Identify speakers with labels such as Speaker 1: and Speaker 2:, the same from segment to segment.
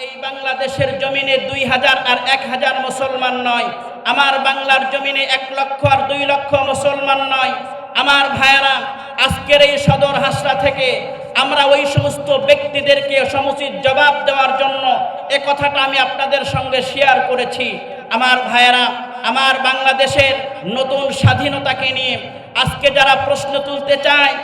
Speaker 1: এই বাংলাদেশের জমিনে দুই হাজার আর এক হাজার মুসলমান নয়। আমার বাংলার জমিনে এক লক্ষ আর দুই লক্ষ মুসলমান নয়। আমার ভাইয়েরা, আজকের এই সদর হাসরা থেকে আমরা ওই সমস্ত ব্যক্তিদেরকে সমুচিত জবাব দেওয়ার জন্য এ কথাটা আমি আপনাদের সঙ্গে শেয়ার করেছি। আমার ভাইয়েরা, আমার বাংলাদেশের নতুন স্বাধীনতাকে নিয়ে আজকে যারা প্রশ্ন তুলতে চায়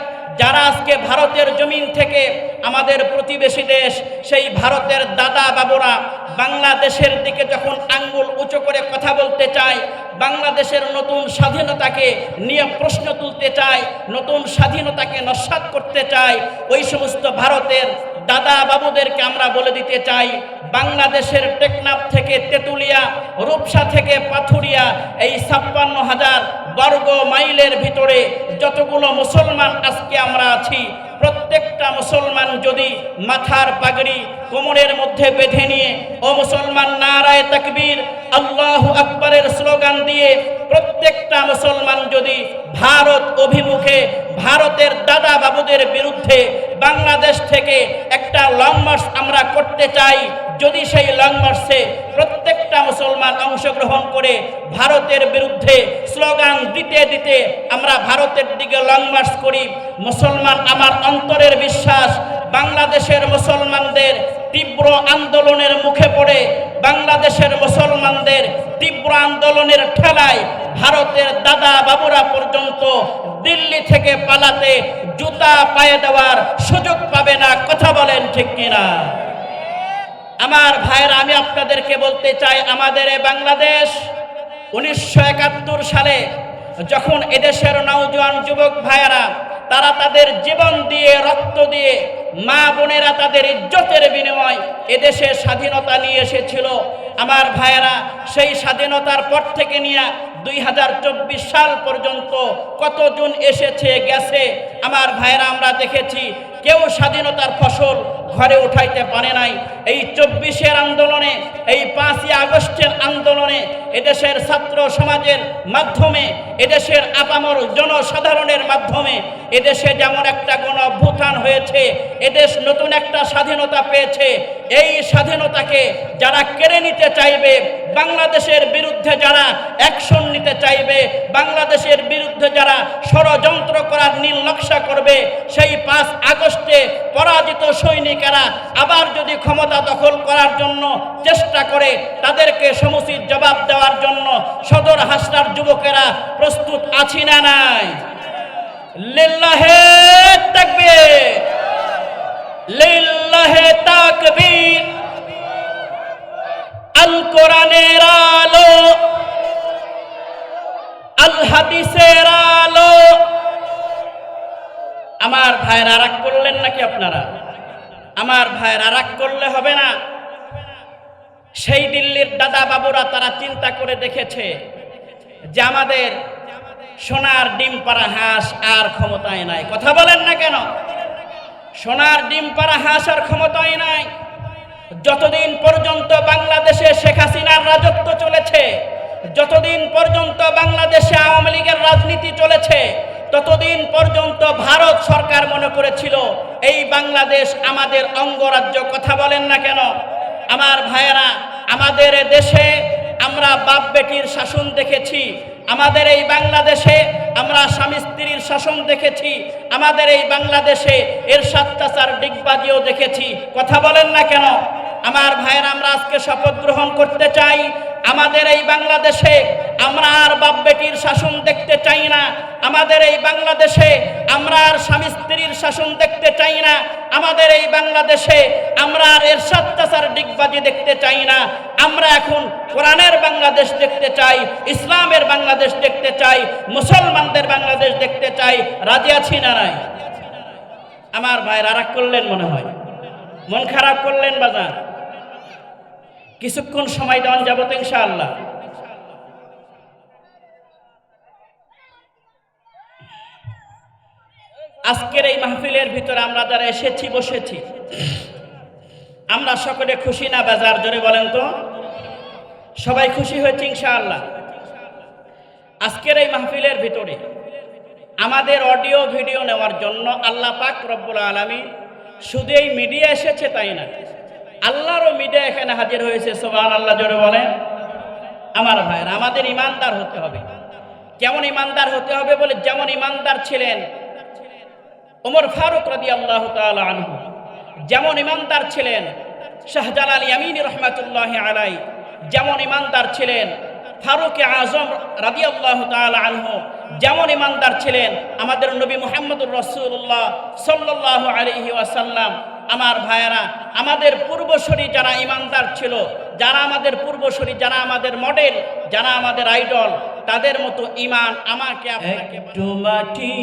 Speaker 1: যারা আজকে ভারতের জমিন থেকে আমাদের প্রতিবেশী দেশ, সেই ভারতের দাদা বাবুরা বাংলাদেশের দিকে যখন আঙ্গুল উঁচু করে কথা বলতে চায়, বাংলাদেশের নতুন স্বাধীনতাকে নিয়ে প্রশ্ন তুলতে চায়, নতুন স্বাধীনতাকে নস্বাত করতে চায়, ওই সমস্ত ভারতের দাদা বাবুদেরকে আমরা বলে দিতে চাই, বাংলাদেশের টেকনাফ থেকে তেতুলিয়া, রূপসা থেকে পাথুরিয়া, এই ছাপ্পান্ন হাজার বর্গ মাইলের ভিতরে যতগুলো মুসলমান আজকে আমরা আছি, প্রত্যেকটা মুসলমান যদি মাথার পাগড়ি কোমরের মধ্যে বেঁধে নিয়ে, ও মুসলমান নারায় তাকবীর আল্লাহ আকবরের স্লোগান দিয়ে প্রত্যেকটা মুসলমান যদি ভারত অভিমুখে, ভারতের দাদা বাবুদের বিরুদ্ধে বাংলাদেশ থেকে একটা লং মার্চ আমরা করতে চাই, যদি সেই লং মার্চে প্রত্যেকটা মুসলমান অংশগ্রহণ করে ভারতের বিরুদ্ধে স্লোগান দিতে দিতে আমরা ভারতের দিকে লং মার্চ করি। মুসলমান আমার অন্তরের বিশ্বাস, বাংলাদেশের মুসলমানদের তীব্র আন্দোলনের মুখে পড়ে। বাংলাদেশের মুসলমানদের তীব্র আন্দোলনের ঠেলায় ভারতের দাদা বাবুরা পর্যন্ত দিল্লি থেকে পালাতে জুতা পায়ে দেওয়ার সুযোগ পাবে না। কথা বলেন ঠিক কিনা? আমার ভাইয়েরা, আমি আপনাদেরকে বলতে চাই, আমাদের বাংলাদেশ উনিশশো একাত্তর সালে যখন এদেশের নওজোয়ান যুবক ভাইয়েরা, তারা তাদের জীবন দিয়ে, রক্ত দিয়ে মা বোনেরা তাদের ইজ্জতের বিনিময় এদেশে স্বাধীনতা নিয়ে এসেছিল। আমার ভাইয়েরা, সেই স্বাধীনতার পর থেকে নিয়ে দুই হাজার চব্বিশ সাল পর্যন্ত কতজন এসেছে, গেছে, আমার ভাইয়েরা, আমরা দেখেছি, কেউ স্বাধীনতার ফসল ঘরে উঠাইতে পারে নাই। এই চব্বিশের আন্দোলনে, এই পাঁচই আগস্টের আন্দোলনে এদেশের ছাত্র সমাজের মাধ্যমে, এদেশের আপামর জনসাধারণের মাধ্যমে এদেশে যেমন একটা গণ অভ্যুত্থান হয়েছে, এদেশ নতুন একটা স্বাধীনতা পেয়েছে, এই স্বাধীনতাকে যারা কেড়ে নিতে চাইবে বাংলাদেশের বিরুদ্ধে যারা অ্যাকশন নিতে চাইবে, বাংলাদেশের বিরুদ্ধে যারা ষড়যন্ত্র করার নীল নকশা করবে, সেই পাঁচ আগস্টে পরাজিত সৈনিকেরা আবার যদি ক্ষমতা দখল করার জন্য চেষ্টা করে, তাদেরকে সমুচিত জবাব দেওয়ার জন্য সদর হাসনার যুবকেরা প্রস্তুত আছি না নাই? লিল্লাহে তাকবীর। লিল্লাহে তাকবীর। আল কোরআনের আলো, আল হাদিসের আলো। আমার ভাইয়ের আরাক করলেন নাকি আপনারা? আমার ভাইয়ের আরাক করলে হবে না। সেই দিল্লির দাদা বাবুরা তারা চিন্তা করে দেখেছে যে আমাদের সোনার ডিম পাড়া হাঁস আর ক্ষমতায় নাই। কথা বলেন না কেন? সোনার ডিম পাড়া হাঁস আর ক্ষমতায় নাই। যতদিন পর্যন্ত বাংলাদেশে শেখ হাসিনার রাজত্ব চলেছে, যতদিন পর্যন্ত বাংলাদেশে আওয়ামী লীগের রাজনীতি চলেছে, ততদিন পর্যন্ত ভারত সরকার মনে করেছিল, এই বাংলাদেশ আমাদের অঙ্গরাজ্য, কথা বলেন না কেন? আমার ভাইয়েরা, আমাদের দেশে আমরা বাপ বেটির শাসন দেখেছি, আমাদের এই বাংলাদেশে আমরা স্বামী স্ত্রীর শাসন দেখেছি, আমাদের এই বাংলাদেশে এর সাত্যাচার ডিগবাজিও দেখেছি, কথা বলেন না কেন? আমার ভাইয়েরা আমরা আজকে শপথ গ্রহণ করতে চাই। আমাদের এই বাংলাদেশে আমরা আর বাপ বেটির শাসন দেখতে চাই না। আমাদের এই বাংলাদেশে আমরা আর স্বামী স্ত্রীর শাসন দেখতে চাই না। আমাদের এই বাংলাদেশে আমরা আর এর সাত্যাচার ডিগবাজি দেখতে চাই না। আমরা এখন কোরআনের বাংলাদেশ দেখতে চাই, ইসলামের বাংলাদেশ দেখতে চাই, মুসলমানদের বাংলাদেশ দেখতে চাই। রাজি আছি না নাই? আমার ভাই রাগ করলেন মনে হয়। মন খারাপ করলেন বাজার? কিছুক্ষণ সময় দেওয়ান যাবত ইনশাআল্লাহ। আজকের এই মাহফিলের ভিতরে আমরা যারা এসেছি, বসেছি, আমরা সকলে খুশি না বাজার? জোরে বলেন তো। সবাই খুশি হয়েছে ইনশাআল্লাহ। আজকের এই মাহফিলের ভিতরে আমাদের অডিও, ভিডিও নেওয়ার জন্য আল্লাহ পাক রব্বুল আলমী শুধু এই মিডিয়া এসেছে তাই না? আল্লাহরও মিডিয়া এখানে হাজির হয়েছে সোবান আল্লাহ জোরে বলেন। আমার ভাইয়ের, আমাদের ইমানদার হতে হবে। কেমন ইমানদার হতে হবে বলে যেমন ইমানদার ছিলেন ওমর ফারুক রাদি আল্লাহ আনহু, যেমন ইমানদার ছিলেন শাহজালাল ইয়ামিন রহমাতুল্লাহ আলাই যেমন ইমানদার ছিলেন ফারুক আজম রাদি আল্লাহ আনহু, যেমন ইমানদার ছিলেন আমাদের নবী মোহাম্মদুর রসুল্লাহ সাল্লাহ আলহি ওয়াসাল্লাম। আমার ভাইয়েরা, আমাদের পূর্বসরী যারা ইমানদার ছিল, যারা আমাদের পূর্বসরী, যারা আমাদের মডেল, যারা আমাদের আইডল, তাদের মতো ইমান আমাকে একটু মাটি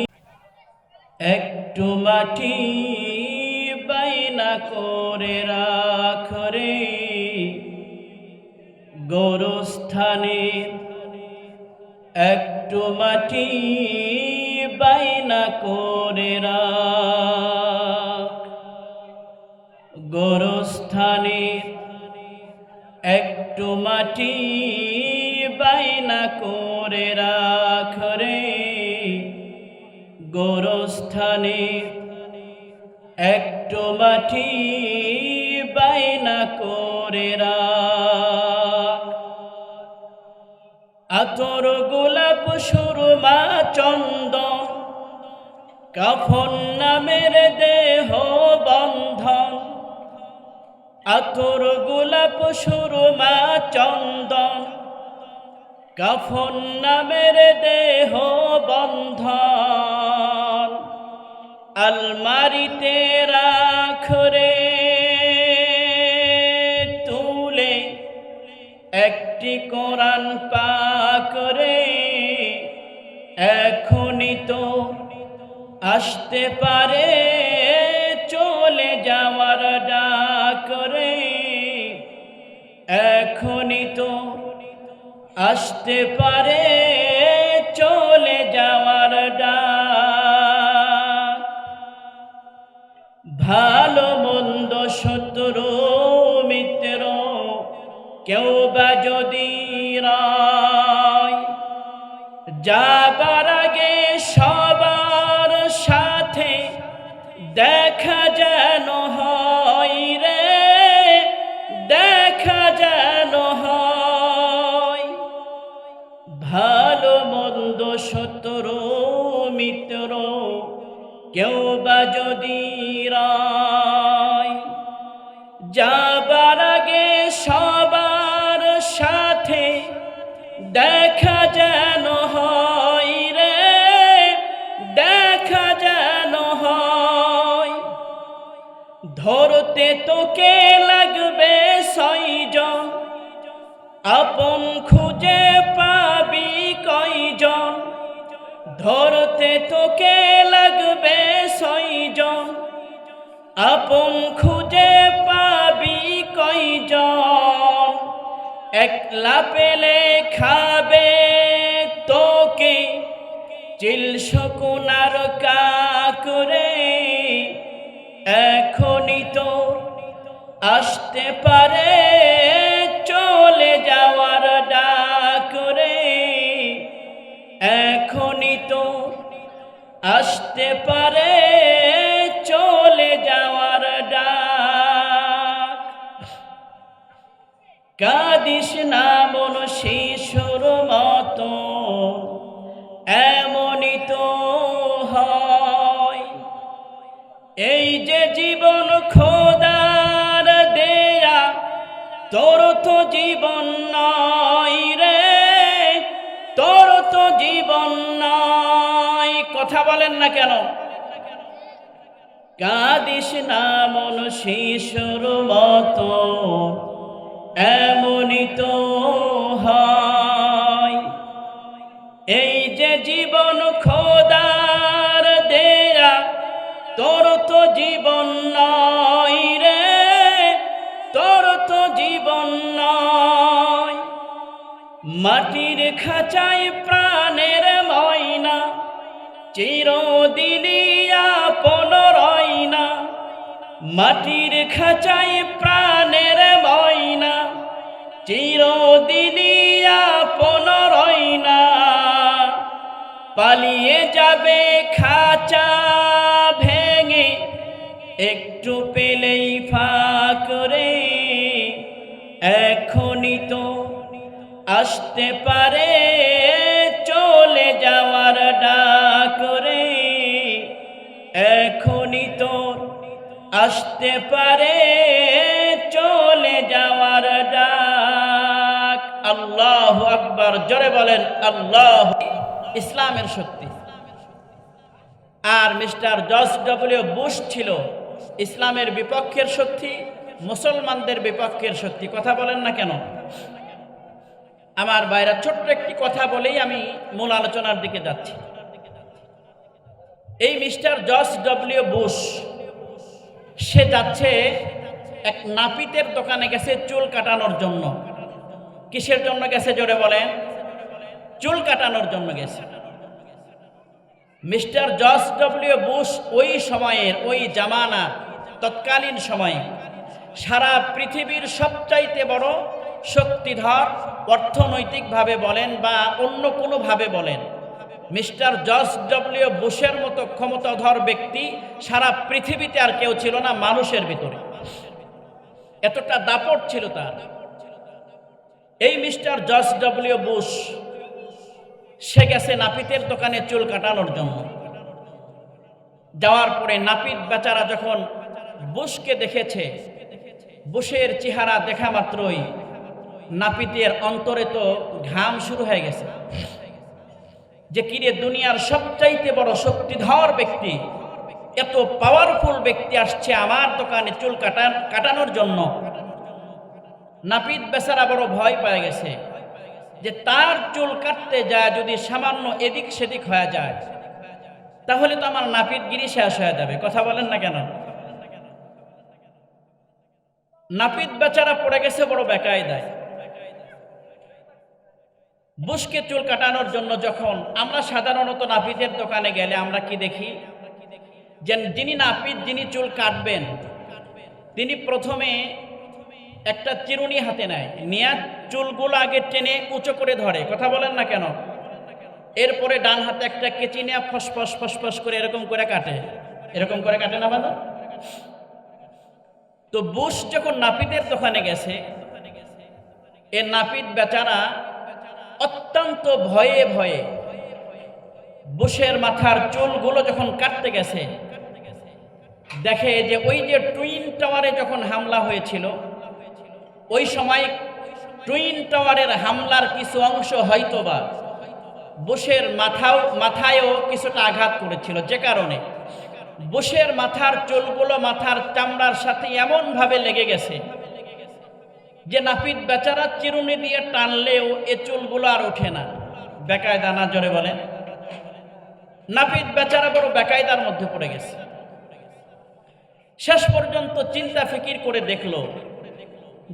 Speaker 1: একটু মাটি বাইনা করে রাখরে গোরস্থানে একটু মাটি বাইনা করে গোরস্থানে একটু মাটি বাইনা করে রাখ রে। গোরস্থানে একটু মাটি বাইনা করে আতর গোলাপ সুরমা চন্দন, কাফন নামের দেহ বন্ধন আতর গোলাপ সুরমা চন্দন, কাফন নামের দেহ বন্ধন, আলমারিতে রাখরে তুলে একটি কোরআন পাকরে এখনই তো আসতে পারে আসতে পারে চলে যাওয়ার ডাক। ভালো মন্দ শত্রু মিত্র কেউ বা যদি রায় যাবার ধরতে তোকে লাগবে ছয়জন। আপন খুঁজে পাবি কয়জন? ধরতে তোকে লাগবে ছয়জন। আপন খুঁজে পাবি কয়জন? একলা পেলে খাবে তোকে। চিল শকুনার কাকরে এখনই তো আসতে পারে চলে যাওয়ার ডাকরে এখনই তো আসতে পারে জীবন নাই রে, তোর তো জীবন নাই। কথা বলেন না কেন? কাদিস না মন শিশুর মতো, এমনই তো খাঁচায় প্রাণের ময়না, চিরদিনই আপন রয় না মাটির খাঁচায় প্রাণের ময়না, চিরদিনই আপন রয় না পালিয়ে যাবে খাঁচা ভেঙে, একটু পেলেই ফাঁক আসতে পারে, চলে যাওয়ার ডাক রে। এখনই তো আসতে পারে, চলে যাওয়ার ডাক। আল্লাহ আকবার, জোরে বলেন, আল্লাহ। ইসলামের শক্তি। আর মিস্টার জর্জ ডব্লিউ বুশ ছিল ইসলামের বিপক্ষের শক্তি, মুসলমানদের বিপক্ষের শক্তি। কথা বলেন না কেন? আমার বাইরা ছোট্ট একটি কথা বলেই আমি মূল আলোচনার দিকে যাচ্ছি। এই মিস্টার জর্জ ডব্লিউ বুশ, সে যাচ্ছে এক নাপিতের দোকানে গেছে চুল কাটানোর জন্য। কিসের জন্য গেছে জোরে বলেন? চুল কাটানোর জন্য গেছে। মিস্টার জর্জ ডব্লিউ বুশ ওই সময়ের, ওই জামানা তৎকালীন সময়ে সারা পৃথিবীর সবচাইতে বড় শক্তিধর অর্থনৈতিকভাবে বলেন বা অন্য কোনোভাবে বলেন, মিস্টার জর্জ ডব্লিউ বুশের মতো ক্ষমতাধর ব্যক্তি সারা পৃথিবীতে আর কেউ ছিল না মানুষের ভিতরে। এতটা দাপট ছিল তার। এই মিস্টার জর্জ ডব্লিউ বুশ, সে গেছে নাপিতের দোকানে চুল কাটানোর জন্য। যাওয়ার পরে নাপিত বেচারা যখন বুশকে দেখেছে, বুশের চেহারা দেখা মাত্রই নাপিতের অন্তরে তো ঘাম শুরু হয়ে গেছে। যে কিরে দুনিয়ার সবচাইতে বড় শক্তিধর ব্যক্তি, এত পাওয়ারফুল ব্যক্তি আসছে আমার দোকানে চুল কাটান, কাটানোর জন্য। নাপিত বেচারা বড় ভয় পেয়ে গেছে যে তার চুল কাটতে যায় যদি সামান্য এদিক সেদিক হয়ে যায়, তাহলে তো আমার নাপিতগিরি শেষ হয়ে যাবে, কথা বলেন না কেন? নাপিত বেচারা পড়ে গেছে বড় বেকায় দেয় বুসকে চুল কাটানোর জন্য যখন আমরা সাধারণত নাপিতের দোকানে গেলে আমরা কি দেখি? যে যিনি নাপিত, যিনি চুল কাটবেন, তিনি প্রথমে একটা চিরুনি হাতে নেয়। নিয়ে চুলগুলো আগে টেনে উঁচু করে ধরে। কথা বলেন না কেন? এরপরে ডান হাতে একটা কেচি নিয়ে ফসফস ফসফস করে এরকম করে কাটে। এরকম করে কাটে না বাবা তো বুশ যখন নাপিতের দোকানে গেছে, এ নাপিত বেচারা অত্যন্ত ভয়ে ভয়ে বুশের মাথার চুলগুলো যখন কাটতে গেছে, দেখে যে ওই যে টুইন টাওয়ারে যখন হামলা হয়েছিল, ওই সময় টুইন টাওয়ারের হামলার কিছু অংশ হয়তোবা বুশের মাথাও, মাথায়ও কিছুটা আঘাত করেছিল। যে কারণে বুশের মাথার চুলগুলো মাথার চামড়ার সাথে এমনভাবে লেগে গেছে যে নাপিত বেচারা চিরুনি দিয়ে টানলেও এ চুলগুলো আর ওঠে না। বেকায়দা না, জোরে বলেন। নাপিত বেচারা বড় বেকায়দার মধ্যে পড়ে গেছে। শেষ পর্যন্ত চিন্তা ফিকির করে দেখল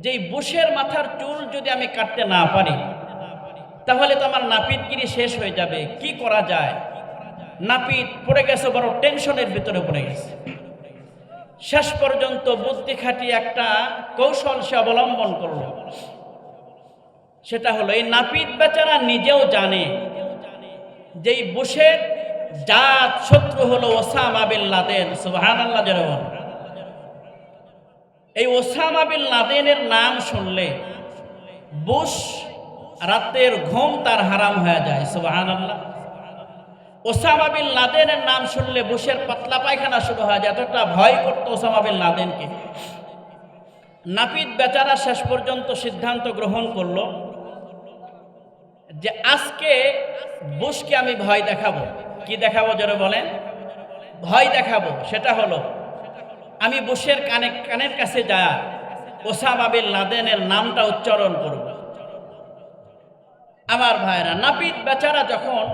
Speaker 1: যে বুশের মাথার চুল যদি আমি কাটতে না পারি, তাহলে তো আমার নাপিতগিরি শেষ হয়ে যাবে। কি করা যায়? নাপিত পড়ে গেছে, বড় টেনশনের ভিতরে পড়ে গেছে। শেষ পর্যন্ত বুদ্ধি খাটিয়ে একটা কৌশল সে অবলম্বন করল। সেটা হলো, এই নাপিত বেচারা নিজেও জানে যেই বুশের জাত শত্রু হলো ওসামা বিন লাদেন। সুবাহান আল্লাহ এই ওসামা বিন লাদেনের নাম শুনলে বুশ রাতের ঘুম তার হারাম হয়ে যায়। সুবাহান আল্লাহ ওসামা বিন লাদেনের নাম শুনলে বুশের পাতলা পায়খানা শুরু হয় যায় এতটা ভয় করতো ওসামা বিন লাদেনকে। নাপিত বেচারা শেষ পর্যন্ত সিদ্ধান্ত গ্রহণ করল যে আজকে বুশকে আমি ভয় দেখাবো। কি দেখাবো জোরে বলেন? ভয় দেখাবো, সেটা হলো আমি বুশের কানে, কানের কাছে যা ওসামা বিন লাদেনের নামটা উচ্চারণ করব। আমার ভাইরা, নাপিত বেচারা যখন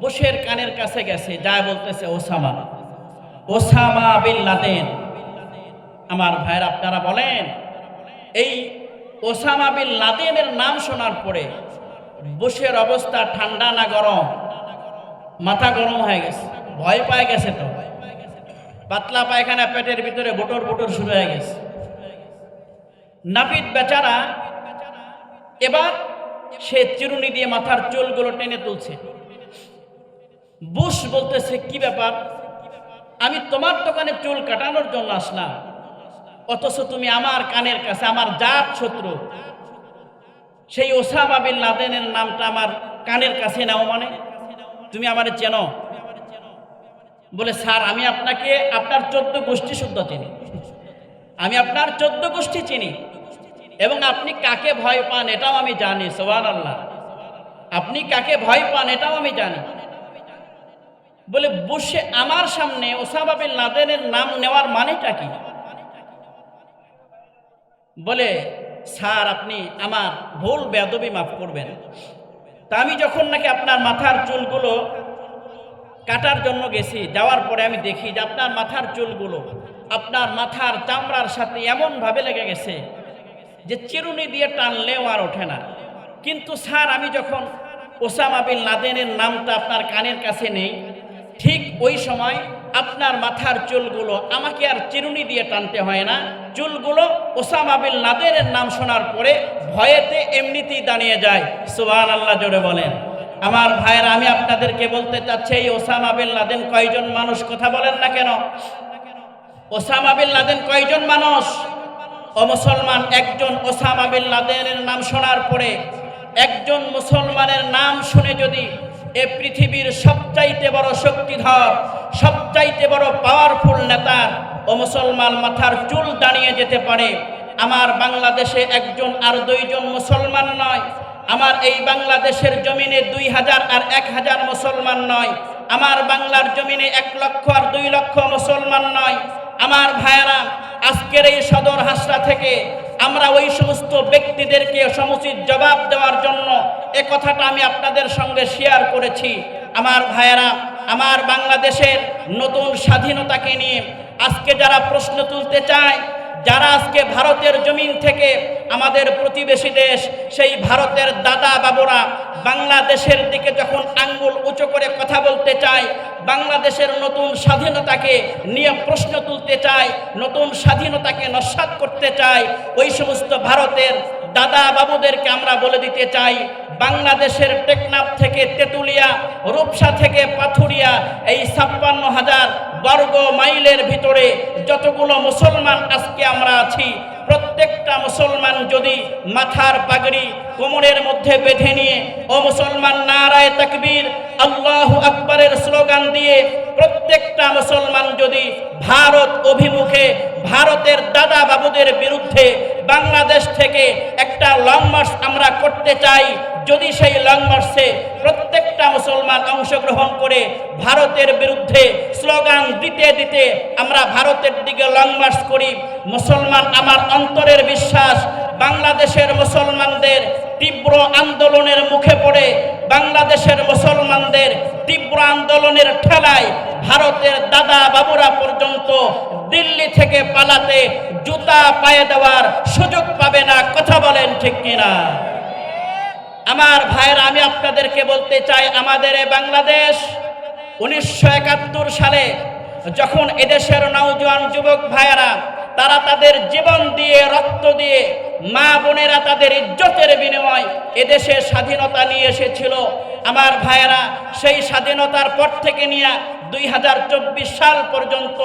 Speaker 1: বুশের কানের কাছে গেছে যা বলতেছে, ওসামা ওসামা বিন লাদেন। আমার ভাইরা আপনারা বলেন, এই ওসামা বিন লাদেনের নাম শোনার পরে বুশের অবস্থা ঠান্ডা না গরম? মাথা গরম হয়ে গেছে, ভয় পায় গেছে তো। পাতলা পায়খানা পেটের ভিতরে বোটর বুটোর শুরু হয়ে গেছে। নাপিত বেচারা, এবার সে চিরুনি দিয়ে মাথার চুলগুলো টেনে তুলছে। বুশ বলতেছে, কি ব্যাপার? আমি তোমার দোকানে চুল কাটানোর জন্য আসলাম। অথচ তুমি আমার কানের কাছে, আমার জাত শত্রু। সেই ওসামা বিন লাদেনের নামটা আমার কানের কাছে নাও মানে। তুমি আমার চেনো? বলে, স্যার, আমি আপনাকে আপনার চোদ্দ গোষ্ঠী শুদ্ধ চিনি। আমি আপনার চোদ্দ গোষ্ঠী চিনি। এবং আপনি কাকে ভয় পান এটাও আমি জানি সোহান আল্লাহ আপনি কাকে ভয় পান এটাও আমি জানি। বলে, বসে আমার সামনে ওসামা বিন লাদেনের নাম নেওয়ার মানেটা কি? বলে, স্যার, আপনি আমার ভুল বেদবি মাফ করবেন। তা আমি যখন নাকি আপনার মাথার চুলগুলো কাটার জন্য গেছি, যাওয়ার পরে আমি দেখি যে আপনার মাথার চুলগুলো আপনার মাথার চামড়ার সাথে এমনভাবে লেগে গেছে যে চিরুনি দিয়ে টানলেও আর ওঠে না। কিন্তু স্যার, আমি যখন ওসামা বিন লাদেনের নামটা আপনার কানের কাছে নেই ঠিক ওই সময় আপনার মাথার চুলগুলো, আমাকে আর চিরুনি দিয়ে টানতে হয় না। চুলগুলো ওসামা বিন লাদেনের নাম শোনার পরে ভয়েতে এমনিতেই দাঁড়িয়ে যায়। সুবাহ আল্লাহ জোরে বলেন। আমার ভাইয়েরা, আমি আপনাদেরকে বলতে চাচ্ছি, এই ওসামা বিন লাদেন কয়জন মানুষ? কথা বলেন না কেন? ওসামা বিন লাদেন কয়জন মানুষ? ও মুসলমান, একজন ওসামা বিন লাদেনের নাম শোনার পরে, একজন মুসলমানের নাম শুনে যদি এ পৃথিবীর সবচাইতে বড় শক্তিধর, সবচাইতে বড় পাওয়ারফুল নেতা ও মুসলমান মাথার চুল দাঁড়িয়ে যেতে পারে। আমার বাংলাদেশে একজন আর দুইজন মুসলমান নয়। আমার এই বাংলাদেশের জমিনে দুই হাজার আর এক হাজার মুসলমান নয়। আমার বাংলার জমিনে এক লক্ষ আর দুই লক্ষ মুসলমান নয়। আমার ভাইয়েরা, আজকের এই সদর হাসরা থেকে আমরা ওই সমস্ত ব্যক্তিদেরকে সমুচিত জবাব দেওয়ার জন্য এ কথাটা আমি আপনাদের সঙ্গে শেয়ার করেছি। আমার ভাইয়েরা, আমার বাংলাদেশের নতুন স্বাধীনতাকে নিয়ে আজকে যারা প্রশ্ন তুলতে চায় যারা আজকে ভারতের জমিন থেকে আমাদের প্রতিবেশী দেশ, সেই ভারতের দাদা বাবুরা বাংলাদেশের দিকে যখন আঙ্গুল উঁচু করে কথা বলতে চায়, বাংলাদেশের নতুন স্বাধীনতাকে নিয়ে প্রশ্ন তুলতে চায়, নতুন স্বাধীনতাকে নস্বাত করতে চায়, ওই সমস্ত ভারতের দাদা বাবুদেরকে আমরা বলে দিতে চাই, বাংলাদেশের টেকনাফ থেকে তেতুলিয়া, রূপসা থেকে পাথুরিয়া, এই ছাপ্পান্ন হাজার বর্গ মাইলের ভিতরে যতগুলো মুসলমান আজকে আমরা আছি প্রত্যেকটা মুসলমান যদি মাথার পাগড়ি কোমরের মধ্যে বেঁধে নিয়ে, ও মুসলমান নারায় তাকবীর, আল্লাহু আকবরের স্লোগান দিয়ে প্রত্যেকটা মুসলমান যদি ভারত অভিমুখে, ভারতের দাদা বাবুদের বিরুদ্ধে বাংলাদেশ থেকে একটা লং মার্চ আমরা করতে চাই, যদি সেই লং মার্চে প্রত্যেকটা মুসলমান অংশগ্রহণ করে ভারতের বিরুদ্ধে স্লোগান দিতে দিতে আমরা ভারতের দিকে লং মার্চ করি, মুসলমান আমার অন্তরের বিশ্বাস, বাংলাদেশের মুসলমানদের তীব্র আন্দোলনের মুখে পড়ে, বাংলাদেশের মুসলমানদের তীব্র আন্দোলনের ঠেলায় ভারতের দাদা বাবুরা পর্যন্ত দিল্লি থেকে পালাতে জুতা পায়ে দেওয়ার সুযোগ পাবে না, কথা বলেন ঠিক কিনা? আমার ভাইয়েরা, আমি আপনাদেরকে বলতে চাই, আমাদের বাংলাদেশ উনিশশো একাত্তর সালে যখন এদেশের নওজোয়ান যুবক ভাইয়েরা তারা তাদের জীবন দিয়ে, রক্ত দিয়ে মা বোনেরা তাদের ইজ্জতের বিনিময় এদেশে স্বাধীনতা নিয়ে এসেছিল। আমার ভাইয়েরা, সেই স্বাধীনতার পর থেকে নিয়ে দুই হাজার চব্বিশ সাল পর্যন্ত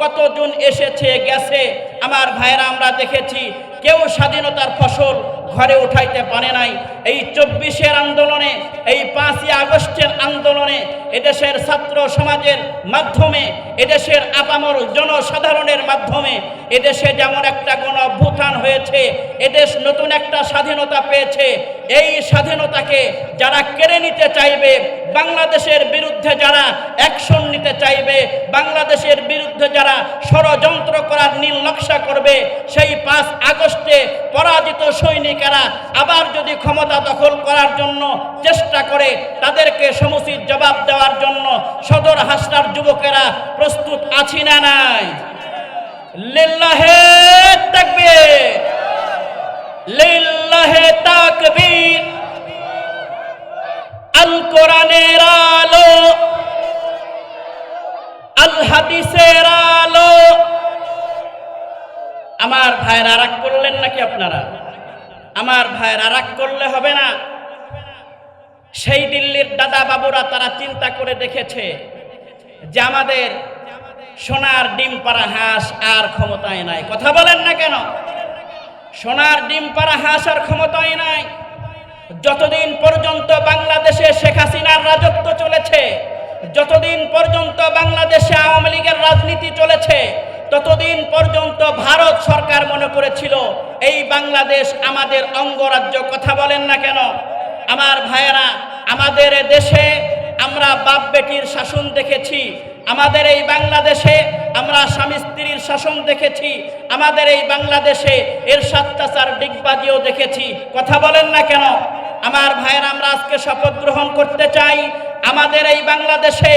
Speaker 1: কতজন এসেছে, গেছে, আমার ভাইয়েরা আমরা দেখেছি। কেউ স্বাধীনতার ফসল ঘরে উঠাইতে পারে নাই। এই চব্বিশের আন্দোলনে, এই পাঁচই আগস্টের আন্দোলনে এদেশের ছাত্র সমাজের মাধ্যমে, এদেশের আপামর জনসাধারণের মাধ্যমে এদেশে যেমন একটা গণ অভ্যুত্থান হয়েছে, এদেশ নতুন একটা স্বাধীনতা পেয়েছে, এই স্বাধীনতাকে যারা কেড়ে নিতে চাইবে, বাংলাদেশের বিরুদ্ধে যারা অ্যাকশন নিতে চাইবে, বাংলাদেশের বিরুদ্ধে যারা ষড়যন্ত্র করার নীল নকশা করবে, সেই পাঁচ আগস্টে পরাজিত সৈনিকেরা আবার যদি ক্ষমতা দখল করার জন্য চেষ্টা করে তাদেরকে সমুচিত জবাব দেওয়ার জন্য সদর হাসনার যুবকেরা প্রস্তুত আছি না নাই? আমার ভাইয়েরা রাগ করলেন নাকি আপনারা? আমার ভাইয়েরা রাগ করলে হবে না। সেই দিল্লির দাদা বাবুরা তারা চিন্তা করে দেখেছে যে আমাদের সোনার ডিম পাড়া হাঁস আর ক্ষমতায় নাই। কথা বলেন না কেন? সোনার ডিম পাড়া হাঁস আর ক্ষমতায় নাই। যতদিন পর্যন্ত বাংলাদেশে শেখ হাসিনার রাজত্ব চলেছে, যতদিন পর্যন্ত বাংলাদেশে আওয়ামী লীগের রাজনীতি চলেছে ততদিন পর্যন্ত ভারত সরকার মনে করেছিল, এই বাংলাদেশ আমাদের অঙ্গরাজ্য কথা বলেন না কেন? আমার ভাইয়েরা, আমাদের দেশে আমরা বাপ বেটির শাসন দেখেছি, আমাদের এই বাংলাদেশে আমরা স্বামী স্ত্রীর শাসন দেখেছি, আমাদের এই বাংলাদেশে এর সাত্যাচার ডিগবাজিও দেখেছি। কথা বলেন না কেন? আমার ভাইয়েরা, আমরা আজকে শপথ গ্রহণ করতে চাই, আমাদের এই বাংলাদেশে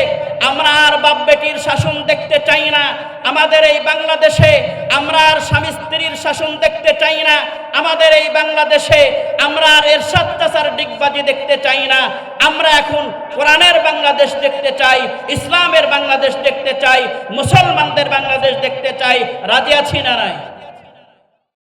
Speaker 1: আমরা আর বাপ বেটির শাসন দেখতে চাই না। আমাদের এই বাংলাদেশে আমরা আর স্বামী স্ত্রীর শাসন দেখতে চাই না। আমাদের এই বাংলাদেশে আমরা আর এর সাত্যাচার ডিগবাজি দেখতে চাই না। আমরা এখন কোরআনের বাংলাদেশ দেখতে চাই, ইসলামের বাংলাদেশ দেখতে চাই, মুসলমানদের বাংলাদেশ দেখতে চাই। রাজি আছি না নাই?